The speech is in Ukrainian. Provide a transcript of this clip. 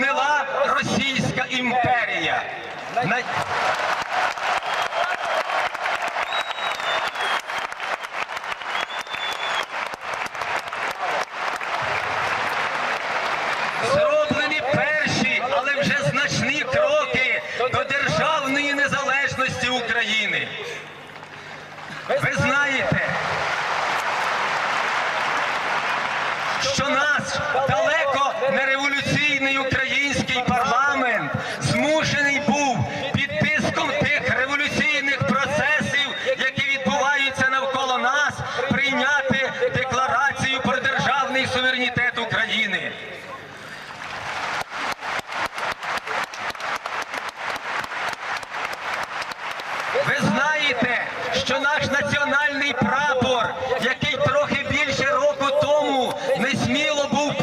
гнила Російська імперія. Зроблені перші, але вже значні кроки до державної незалежності України. Ви знаєте, що нас далеко. змушений був під тиском тих революційних процесів, які відбуваються навколо нас, прийняти декларацію про державний суверенітет України. Ви знаєте, що наш національний прапор, який трохи більше року тому не сміло був.